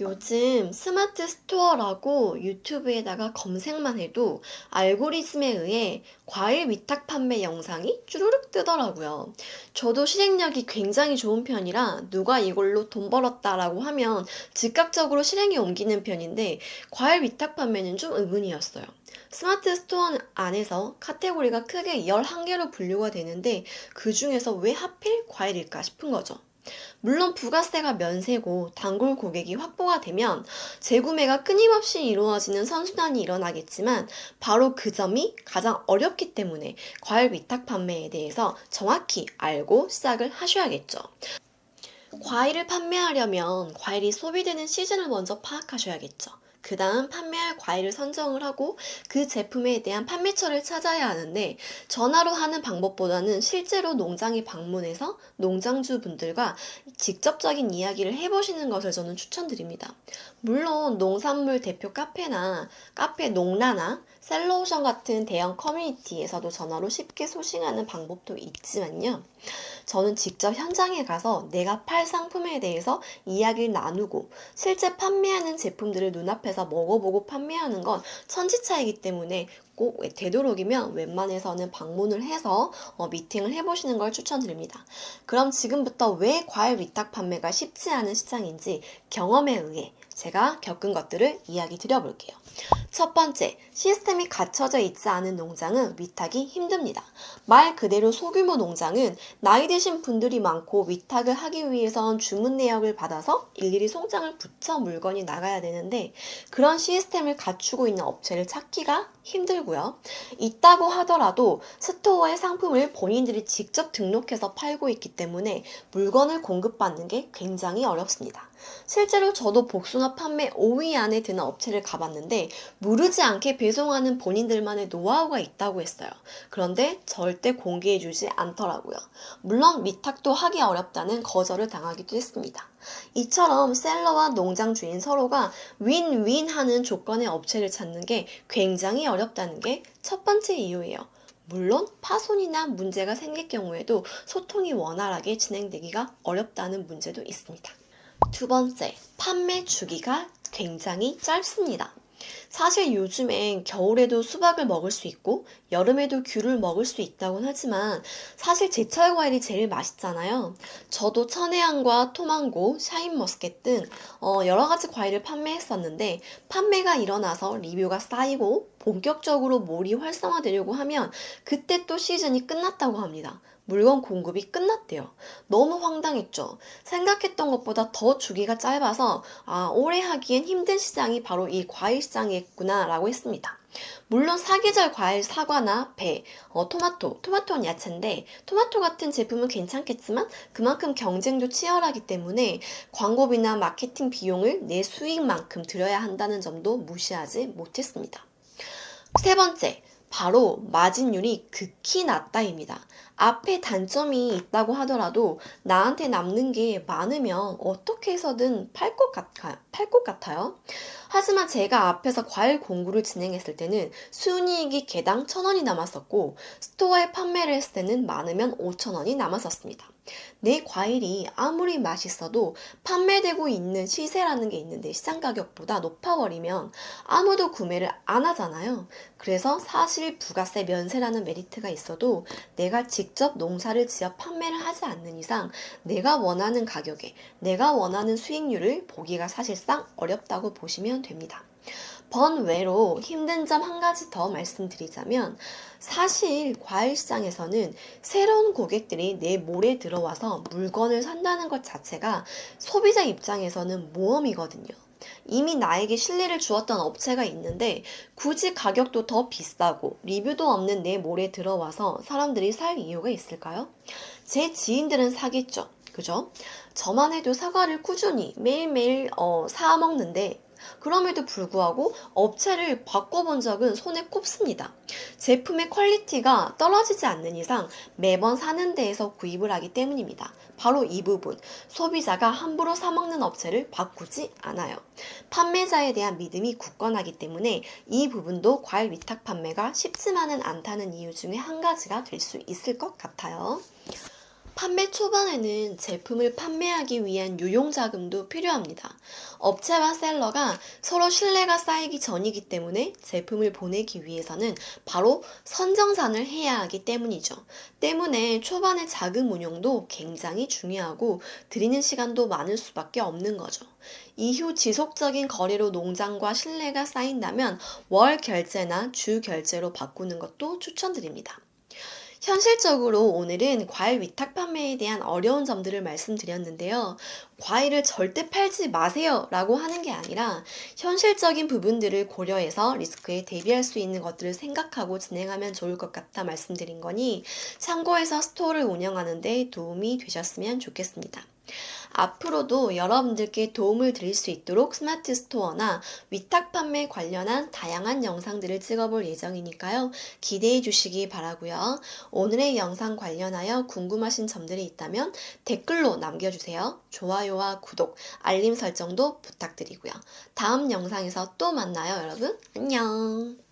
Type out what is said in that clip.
요즘 스마트 스토어라고 유튜브에다가 검색만 해도 알고리즘에 의해 과일 위탁 판매 영상이 쭈루룩 뜨더라고요. 저도 실행력이 굉장히 좋은 편이라 누가 이걸로 돈 벌었다라고 하면 즉각적으로 실행에 옮기는 편인데 과일 위탁 판매는 좀 의문이었어요. 스마트 스토어 안에서 카테고리가 크게 11개로 분류가 되는데 그 중에서 왜 하필 과일일까 싶은 거죠. 물론 부가세가 면세고 단골 고객이 확보가 되면 재구매가 끊임없이 이루어지는 선순환이 일어나겠지만 바로 그 점이 가장 어렵기 때문에 과일 위탁 판매에 대해서 정확히 알고 시작을 하셔야겠죠. 과일을 판매하려면 과일이 소비되는 시즌을 먼저 파악하셔야겠죠. 그 다음 판매할 과일을 선정을 하고 그 제품에 대한 판매처를 찾아야 하는데 전화로 하는 방법보다는 실제로 농장에 방문해서 농장주 분들과 직접적인 이야기를 해보시는 것을 저는 추천드립니다. 물론 농산물 대표 카페나 카페 농라나 셀러오션 같은 대형 커뮤니티에서도 전화로 쉽게 소싱하는 방법도 있지만요. 저는 직접 현장에 가서 내가 팔 상품에 대해서 이야기를 나누고 실제 판매하는 제품들을 눈앞에서 먹어보고 판매하는 건 천지차이기 때문에 꼭 되도록이면 웬만해서는 방문을 해서 어, 미팅을 해보시는 걸 추천드립니다. 그럼 지금부터 왜 과일 위탁 판매가 쉽지 않은 시장인지 경험에 의해 제가 겪은 것들을 이야기 드려볼게요. 첫 번째, 시스템이 갖춰져 있지 않은 농장은 위탁이 힘듭니다. 말 그대로 소규모 농장은 나이 드신 분들이 많고 위탁을 하기 위해선 주문 내역을 받아서 일일이 송장을 붙여 물건이 나가야 되는데 그런 시스템을 갖추고 있는 업체를 찾기가 힘들고요. 있다고 하더라도 스토어에 상품을 본인들이 직접 등록해서 팔고 있기 때문에 물건을 공급받는 게 굉장히 어렵습니다. 실제로 저도 복숭아 판매 5위 안에 드는 업체를 가봤는데 무르지 않게 배송하는 본인들만의 노하우가 있다고 했어요. 그런데 절대 공개해주지 않더라고요. 물론 위탁도 하기 어렵다는 거절을 당하기도 했습니다. 이처럼 셀러와 농장 주인 서로가 윈윈 하는 조건의 업체를 찾는 게 굉장히 어렵다는 게 첫 번째 이유예요. 물론 파손이나 문제가 생길 경우에도 소통이 원활하게 진행되기가 어렵다는 문제도 있습니다. 두 번째, 판매 주기가 굉장히 짧습니다. 사실 요즘엔 겨울에도 수박을 먹을 수 있고 여름에도 귤을 먹을 수 있다곤 하지만 사실 제철 과일이 제일 맛있잖아요. 저도 천혜향과 토망고, 샤인머스켓 등 어, 여러 가지 과일을 판매했었는데 판매가 일어나서 리뷰가 쌓이고 본격적으로 몰이 활성화되려고 하면 그때 또 시즌이 끝났다고 합니다. 물건 공급이 끝났대요. 너무 황당했죠. 생각했던 것보다 더 주기가 짧아서 아, 오래 하기엔 힘든 시장이 바로 이 과일 시장이었구나라고 했습니다. 물론 사계절 과일 사과나 배, 어, 토마토, 토마토는 야채인데 토마토 같은 제품은 괜찮겠지만 그만큼 경쟁도 치열하기 때문에 광고비나 마케팅 비용을 내 수익만큼 들여야 한다는 점도 무시하지 못했습니다. 세 번째, 바로 마진율이 극히 낮다입니다. 앞에 단점이 있다고 하더라도 나한테 남는 게 많으면 어떻게 해서든 팔 것 같아, 팔것 같아요. 하지만 제가 앞에서 과일 공구를 진행했을 때는 순이익이 개당 천 원이 남았었고 스토어에 판매를 했을 때는 많으면 오천 원이 남았었습니다. 내 과일이 아무리 맛있어도 판매되고 있는 시세라는 게 있는데 시장 가격보다 높아버리면 아무도 구매를 안 하잖아요. 그래서 사실 부가세 면세라는 메리트가 있어도 내가 직접 농사를 지어 판매를 하지 않는 이상 내가 원하는 가격에 내가 원하는 수익률을 보기가 사실상 어렵다고 보시면 됩니다. 번외로 힘든 점 한 가지 더 말씀드리자면 사실 과일 시장에서는 새로운 고객들이 내 몰에 들어와서 물건을 산다는 것 자체가 소비자 입장에서는 모험이거든요. 이미 나에게 신뢰를 주었던 업체가 있는데 굳이 가격도 더 비싸고 리뷰도 없는 내 몰에 들어와서 사람들이 살 이유가 있을까요? 제 지인들은 사겠죠. 그죠? 저만 해도 사과를 꾸준히 매일매일 어, 사 먹는데 그럼에도 불구하고 업체를 바꿔본 적은 손에 꼽습니다. 제품의 퀄리티가 떨어지지 않는 이상 매번 사는 데에서 구입을 하기 때문입니다. 바로 이 부분. 소비자가 함부로 사먹는 업체를 바꾸지 않아요. 판매자에 대한 믿음이 굳건하기 때문에 이 부분도 과일 위탁 판매가 쉽지만은 않다는 이유 중에 한 가지가 될 수 있을 것 같아요. 판매 초반에는 제품을 판매하기 위한 유용 자금도 필요합니다. 업체와 셀러가 서로 신뢰가 쌓이기 전이기 때문에 제품을 보내기 위해서는 바로 선정산을 해야 하기 때문이죠. 때문에 초반의 자금 운용도 굉장히 중요하고 드리는 시간도 많을 수밖에 없는 거죠. 이후 지속적인 거래로 농장과 신뢰가 쌓인다면 월 결제나 주 결제로 바꾸는 것도 추천드립니다. 현실적으로 오늘은 과일 위탁 판매에 대한 어려운 점들을 말씀드렸는데요. 과일을 절대 팔지 마세요 라고 하는 게 아니라 현실적인 부분들을 고려해서 리스크에 대비할 수 있는 것들을 생각하고 진행하면 좋을 것 같다 말씀드린 거니 참고해서 스토어를 운영하는데 도움이 되셨으면 좋겠습니다. 앞으로도 여러분들께 도움을 드릴 수 있도록 스마트 스토어나 위탁 판매 관련한 다양한 영상들을 찍어볼 예정이니까요. 기대해 주시기 바라고요. 오늘의 영상 관련하여 궁금하신 점들이 있다면 댓글로 남겨주세요. 좋아요와 구독, 알림 설정도 부탁드리고요. 다음 영상에서 또 만나요, 여러분. 안녕.